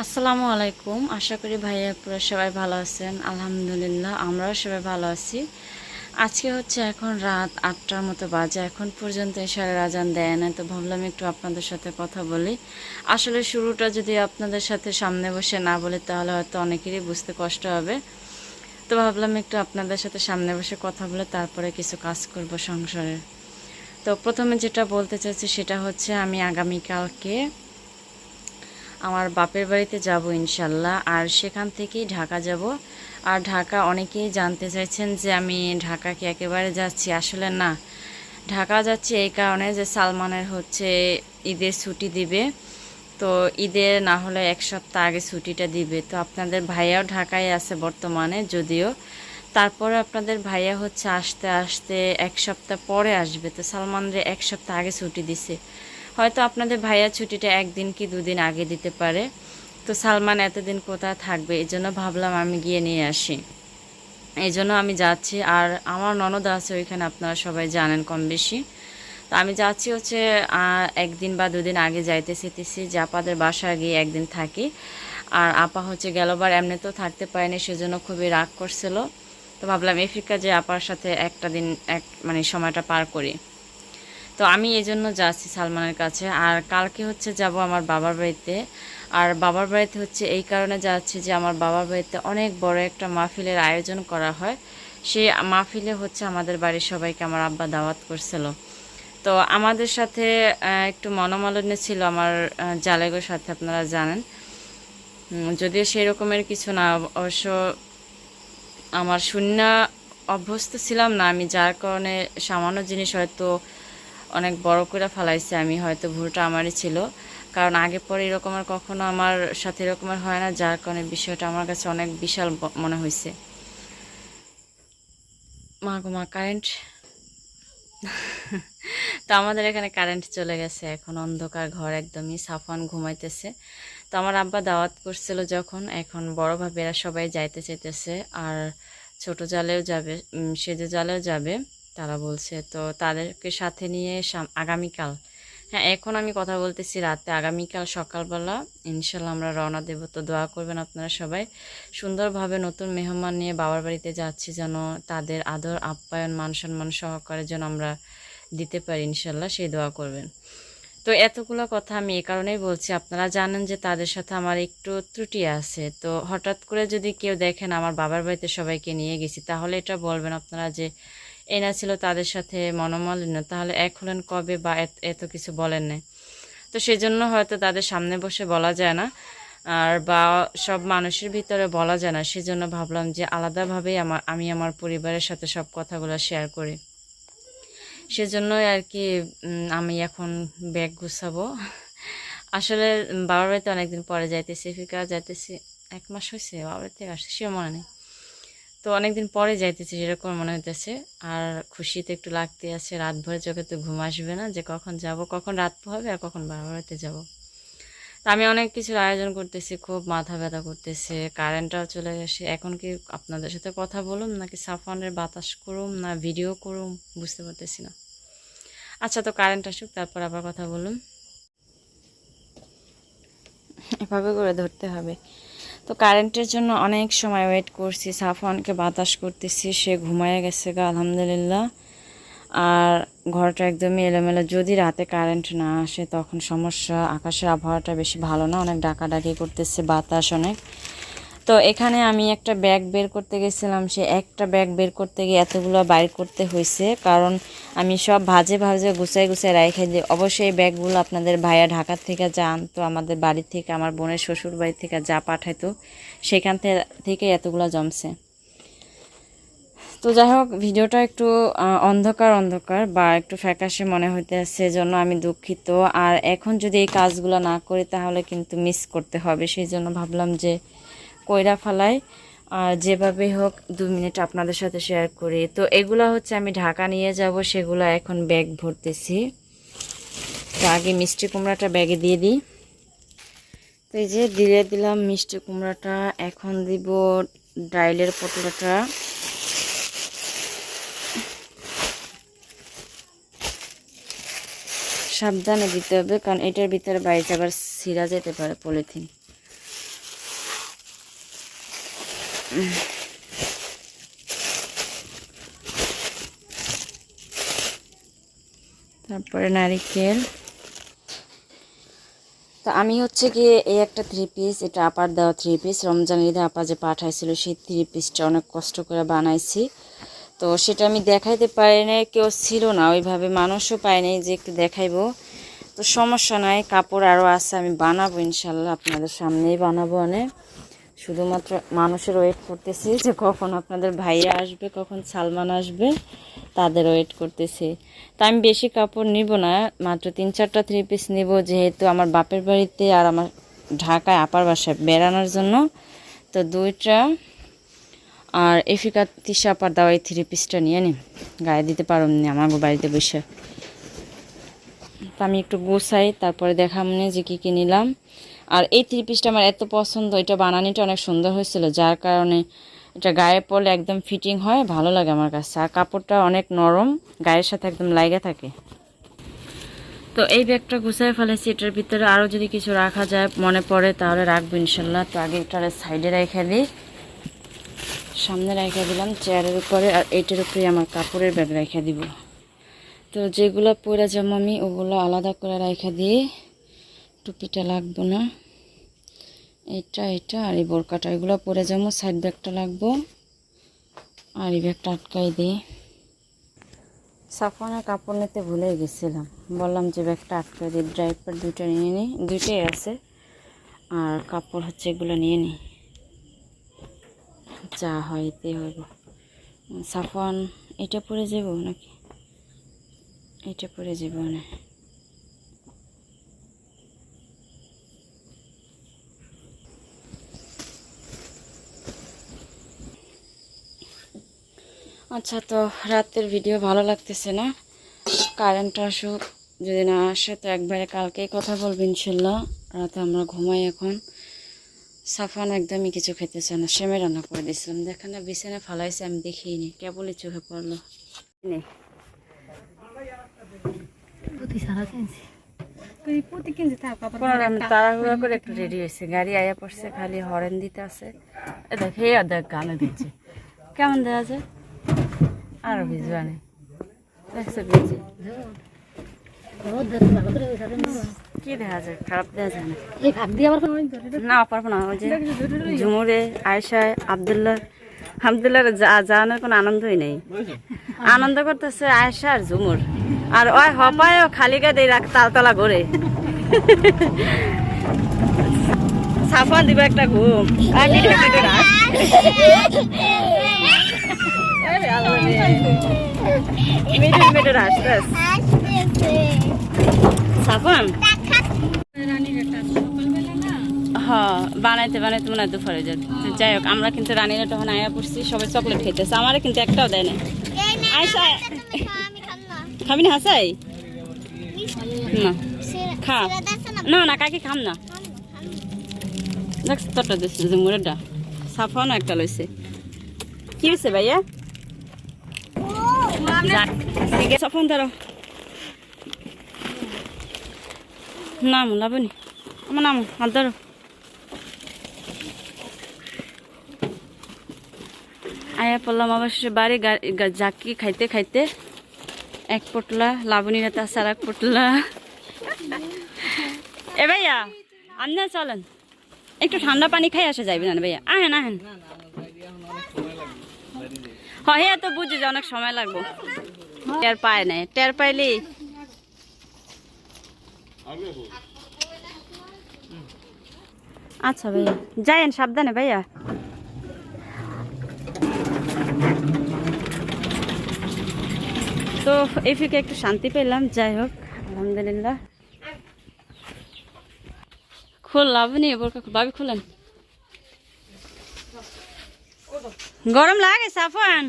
আসসালামু আলাইকুম। আশা করি ভাইয়া পুরো সবাই ভালো আছেন। আলহামদুলিল্লাহ, আমরাও সবাই ভালো আছি। আজকে হচ্ছে এখন রাত আটটার মতো বাজে। এখন পর্যন্ত এশারের আজান দেয় না তো ভাবলাম একটু আপনাদের সাথে কথা বলি। আসলে শুরুটা যদি আপনাদের সাথে সামনে বসে না বলি, তাহলে হয়তো অনেকেরই বুঝতে কষ্ট হবে। তো ভাবলাম একটু আপনাদের সাথে সামনে বসে কথা বলে তারপরে কিছু কাজ করব সংসারের তো প্রথমে যেটা বলতে চাচ্ছি সেটা হচ্ছে আমি আগামীকালকে আমার বাপের বাড়িতে যাব ইনশাল্লাহ, আর সেখান থেকেই ঢাকা যাব। আর ঢাকা অনেকেই জানতে চাইছেন যে আমি ঢাকাকে একেবারে যাচ্ছি, আসলে না। ঢাকা যাচ্ছি এই কারণে যে সালমানের হচ্ছে ঈদের ছুটি দিবে। তো ঈদের না হলে এক সপ্তাহ আগে ছুটিটা দিবে। তো আপনাদের ভাইয়াও ঢাকায় আছে বর্তমানে, যদিও। তারপরে আপনাদের ভাইয়া হচ্ছে আসতে আসতে এক সপ্তাহ পরে আসবে। তো সালমানরে এক সপ্তাহ আগে ছুটি দিছে। হয়তো আপনাদের ভাইয়া ছুটিটা একদিন কি দুদিন আগে দিতে পারে। তো সালমান এতদিন কোথায় থাকবে, এই জন্য ভাবলাম আমি গিয়ে নিয়ে আসি। এই জন্য আমি যাচ্ছি, আর আমার ননদ আছে ওইখানে, আপনারা সবাই জানেন কম বেশি। তো আমি যাচ্ছি হচ্ছে একদিন বা দুদিন আগে যাইতে চেতেছি যে আপাদের বাসায় গিয়ে একদিন থাকি। আর আপা হচ্ছে গেলবার এমনিতেও থাকতে পারেনি, সেজন্য খুবই রাগ করছিল। তো ভাবলাম এফ্রিকা যে আপার সাথে একটা দিন, এক মানে সময়টা পার করি। তো আমি এই জন্য যাচ্ছি সালমানের কাছে। আর কালকে হচ্ছে যাব আমার বাবার বাড়িতে। আর বাবার বাড়িতে হচ্ছে এই কারণে যাচ্ছি যে আমার বাবার বাড়িতে অনেক বড় একটা মাহফিলের আয়োজন করা হয়। সেই মাহফিলে হচ্ছে আমাদের বাড়ির সবাইকে আমার আব্বা দাওয়াত করছিল। তো আমাদের সাথে একটু মনোমালিন্য ছিল আমার জালেগোর সাথে, আপনারা জানেন। যদিও সেই রকমের কিছু না, অবশ্য আমার শূন্য অভ্যস্ত ছিলাম না। আমি যার কারণে সামান্য জিনিস হয়তো অনেক বড় করে ফেলাইছে আমি, হয়তো ভুলটা আমারই ছিল। কারণ আগে পরে এরকম আর কখনো আমার সাথে এরকম আর হয় না, যার কারণে বিষয়টা আমার কাছে অনেক বিশাল মনে হয়েছে মা গো, মা কারেন্ট তো আমাদের এখানে কারেন্ট চলে গেছে, এখন অন্ধকার ঘর একদমই, সাফান ঘুমাইতেছে। তো আমার আব্বা দাওয়াত করছিল যখন, এখন বড় ভাবেরা সবাই যাইতে চাইতেছে, আর ছোট জালেও যাবে সেজে জালেও যাবে। তারা বলছে, তো তাদেরকে সাথে নিয়ে আগামীকাল। হ্যাঁ এখন আমি কথা বলতেছি রাতে। আগামীকাল সকালবেলা ইনশাল্লাহ আমরা রওনা দেব। তো দোয়া করবেন আপনারা সবাই। সুন্দরভাবে নতুন মেহমান নিয়ে বাবার বাড়িতে যাচ্ছি যেন তাদের আদর, আপ্যায়ন মান সম্মান সহকারে যেন আমরা দিতে পারি ইনশাল্লাহ, সেই দোয়া করবেন। তো এতগুলো কথা আমি এই কারণেই বলছি, আপনারা জানেন যে তাদের সাথে আমার একটু ত্রুটি আছে। তো হঠাৎ করে যদি কেউ দেখেন আমার বাবার বাড়িতে সবাইকে নিয়ে গেছি, তাহলে এটা বলবেন আপনারা যে এনা ছিল তাদের সাথে মনোমালিন্য। তাহলে এক হলেন কবে বা এত কিছু বলেন নাই। তো সেজন্য হয়তো তাদের সামনে বসে বলা যায় না। আর বা সব মানুষের ভিতরে বলা যায় না। সেজন্য ভাবলাম যে আলাদাভাবেই আমার, আমি আমার পরিবারের সাথে সব কথাগুলো শেয়ার করি। সেজন্যই আর কি আমি এখন ব্যাগ গুছাবো। আসলে বাবার বাড়িতে অনেকদিন পরে যাইতেছি ফিকা যাইতেছি। এক মাস হয়েছে বাবার থেকে আসছে সেও মনে নেই। তো অনেকদিন পরে যাইতেছি সেরকম মনে হইতেছে। আর খুশিতে একটু লাগতে আছে রাত ভরে চোখে তো ঘুম আসবে না যে কখন যাব, কখন রাত হবে আর কখন বাবার বাড়িতে যাব আমি অনেক কিছুর আয়োজন করতেছি, খুব মাথা ব্যথা করতেছে, কারেন্টটাও চলে গেছে। এখন কি আপনাদের সাথে কথা বলুম নাকি সাফানের বাতাস করুম না ভিডিও করুম? বুঝতে পারতেছি না। আচ্ছা তো কারেন্ট আসুক, তারপর আবার কথা বলুন এভাবে করে ধরতে হবে। তো কারেন্টের জন্য অনেক সময় ওয়েট করছি। সাফওয়ানকে বাতাস করতেছি, সে ঘুমায় গেছে গা, আলহামদুলিল্লাহ। আর ঘরটা একদমই এলোমেলো। যদি রাতে কারেন্ট না আসে, তখন সমস্যা। আকাশের আবহাওয়াটা বেশি ভালো না, অনেক ডাকাডাকি করতেছে, বাতাস অনেক। তো এখানে আমি একটা ব্যাগ বের করতে গেছিলাম। সে একটা ব্যাগ বের করতে গিয়ে এতগুলো বাইর করতে হয়েছে কারণ আমি সব ভাজে ভাজে গুছাই গুছাই রাখে দিই অবশ্যই ব্যাগগুলো আপনাদের ভাইয়া ঢাকার থেকে যা আনতো, আমাদের বাড়ি থেকে, আমার বোনের শ্বশুর বাড়ি থেকে যা পাঠাইতো, সেখান থেকে এতগুলো জমছে। তো যাই হোক, ভিডিওটা একটু অন্ধকার অন্ধকার বা একটু ফ্যাকাশে মনে হইতে সেজন্য আমি দুঃখিত। আর এখন যদি এই কাজগুলো না করি, তাহলে কিন্তু মিস করতে হবে। সেই জন্য ভাবলাম যে কইরা ফালাই। আর যেভাবে হোক দু মিনিট আপনাদের সাথে শেয়ার করি। তো এগুলো হচ্ছে আমি ঢাকা নিয়ে যাব, সেগুলো এখন ব্যাগ ভরতেছি। তো আগে মিষ্টি কুমড়াটা ব্যাগে দিয়ে দিই। তো এই যে দিয়ে দিলাম মিষ্টি কুমড়াটা, এখন দিব ডাইলের পটলাটা। সাবধানে দিতে হবে, কারণ এটার ভিতরে বাইরে আবার ছিঁড়া যেতে পারে, পলিথিন। তারপরে নারিকেল। তো আমি হচ্ছে গিয়ে এই একটা থ্রি পিস এটা আপার দেওয়া থ্রি পিস রমজান ঈদে আপা যে পাঠাইছিল, সেই থ্রি পিসটা অনেক কষ্ট করে বানাইছি। তো সেটা আমি দেখাইতে পারি না কেউ ছিল না, ওইভাবে মানুষও পায়নি যে একটু দেখাইবো। তো সমস্যা নাই, কাপড় আরও আছে, আমি বানাবো ইনশাল্লাহ, আপনাদের সামনেই বানাবো অনেক। শুধুমাত্র মানুষের ওয়েট করতেছি যে কখন আপনাদের ভাইয়া আসবে, কখন সালমান আসবে, তাদের ওয়েট করতেছি। তা আমি বেশি কাপড় নিব না, মাত্র তিন চারটা থ্রি পিস নিব যেহেতু আমার বাপের বাড়িতে আর আমার ঢাকায় আপার বাসায় বেড়ানোর জন্য। তো দুইটা আর এফিকা তিসা আপার দেওয়া এই থ্রি পিসটা নিয়ে নিন গায়ে দিতে পারো নি আমার বাড়িতে বসে। তো আমি একটু গোছাই, তারপরে দেখামনি যে কী কী নিলাম। আর এই থ্রি পিসটা আমার এত পছন্দ, এটা বানানিটা অনেক সুন্দর হয়েছিল, যার কারণে এটা গায়ে পরলে একদম ফিটিং হয়, ভালো লাগে আমার কাছে। আর কাপড়টা অনেক নরম, গায়ের সাথে একদম লাগে থাকে। তো এই ব্যাগটা গুছিয়ে ফেলেছি, এটার ভিতরে আরও যদি কিছু রাখা যায়, মনে পড়ে তাহলে রাখব ইনশাল্লাহ। তো আগে এটার সাইডে রেখে দিই। সামনে রেখে দিলাম চেয়ারের উপরে, আর এইটার উপরে আমার কাপড়ের ব্যাগ রেখে দিব। তো যেগুলো পরে যাব আমি, ওগুলো আলাদা করে রাখা দিয়ে টুপিটা লাগবো না। এটা এটা আর এই বোরকাটা, এগুলো পরে যাব সাইড ব্যাগটা লাগবো আর এই ব্যাগটা আটকাই দিই সাফানের কাপড় নিতে ভুলে গেছিলাম। বললাম যে ব্যাগটা আটকে দিই ড্রাইভার দুইটা নিয়ে নিই দুইটাই আছে। আর কাপড় হচ্ছে এগুলো নিয়ে নিই যা হয় এতে হইব। সাফান এটা পরে যাব নাকি? এটা পরে জীবনে আচ্ছা তো রাতের ভিডিও ভালো লাগতেছে না? কারেন্ট আসুক যদি না আসে তো একবারে কালকেই কথা বলব ইনশাল্লাহ। রাতে আমরা ঘুমাই এখন। সাফান একদমই কিছু খেতেছে না। সেমে রান্না করে দিয়েছিলাম। দেখেন না বিছানা ফালাইছে, আমি দেখিনি কেবলই চোখে পড়ল। নে পুঁতি সারা কিনছি। পুঁতি কিনছি থাক আবার কোনো আমি তাড়াহুড়া করে একটু রেডি হয়েছে। গাড়ি আয়া পড়ছে খালি হরেন দিতে আছে। এ দেখ হে দেখ গানে দিচ্ছে। কেমন দেওয়া যায় আরও নেই দেখছ ভিজে কি দেখা যায় খারাপ দেখা যায় না? এই ভাগ দিয়ে আবার কোনো না। পারব না। ওই যে ঝুমুরে আয়সায় আবদুল্লাহ। আবদুল্লাহ জানার কোনো আনন্দই নেই। আনন্দ করতেছে আয়সা আর ঝুমুর। আর ওই হপায়ও খালি গায়ে রাখ তালতলা ঘরে। সাফা দিব একটা ঘুম। রাখ, ব্যাস। সাফান? বানাইতে বানাইতে মনে হয় দুপুরে যাবে যাই হোক আমরা কিন্তু রানীরা তখন আয়া পড়ছি সবাই চকলেট খেতেছে আমারে কিন্তু একটাও দেয় না আয়সা খাবি না হাসাই? না। খা। না না কাকি খাম না। দেখ তোরটা দিচ্ছে যে মুরেরটা সাফানো একটা লইছে। কি হয়েছে ভাইয়া? যাক, ঠিক আছে ফোন ধরো নাম লাবনি আমার নাম হাত ধরো। আয়া পড়লাম অবশ্য বাড়ি জাকি খাইতে খাইতে এক পটলা লাবণী নেতা আছে আর এক পটলা এ ভাইয়া আপনি চলেন। একটু ঠান্ডা পানি খাই আসা যাইবে না ভাইয়া। আহেন আহেন। হ্যাঁ তো বুঝি যে অনেক সময় লাগবো। টের পায় নাই, টের পাইলি? আচ্ছা ভাইয়া যাইন সাবধানে ভাইয়া। তো এই ফিকে একটু শান্তি পেলাম, যাই হোক, আলহামদুলিল্লাহ। খুললাম নি বোরকা ভাবি খুলেন। গরম লাগে সাফান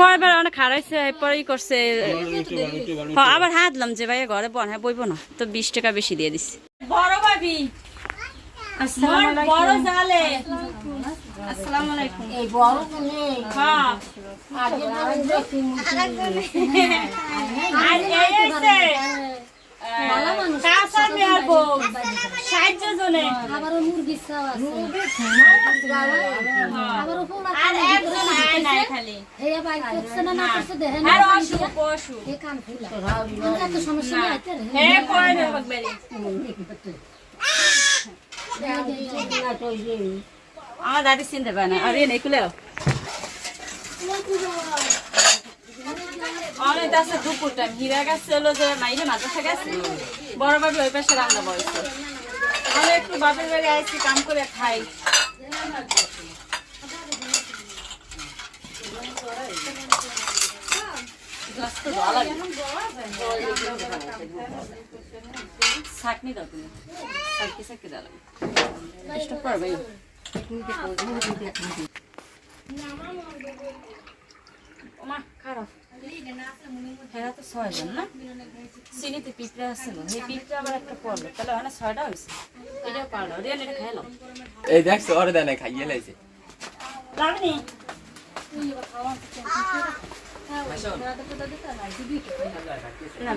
কয়বার অনেক খারাইছে পরে ই করছে। আবার হাতলাম যে ভাই ঘরে বন হ্যাঁ বইব না। তো বিশ টাকা বেশি দিয়ে দিছি। বড় ভাবি আবারও মুরগির চাও আছে। সমস্যা নাই আইতে রে হে কয় না বাগবাড়ি আমার দাদি চিনতে পারে না আর এনে কুলেও অনেক আছে দুপুর টাইম হীরা গাছ যে মাইরে মাদ্রাসা গেছে বড় বাবু ওই পাশে রান্না বয়স আমি একটু বাপের বাড়ি আইছি কাম করে খাই ছাকনি দাও তুমি ছাকনি ছাকনি দাও স্টপ করবে ওমা খারাপ হ্যাঁ তো ছয়জন না চিনিতে পিঁপড়া আসছিল সেই পিঁপড়া আবার একটা পড়ল তাহলে দেয় না না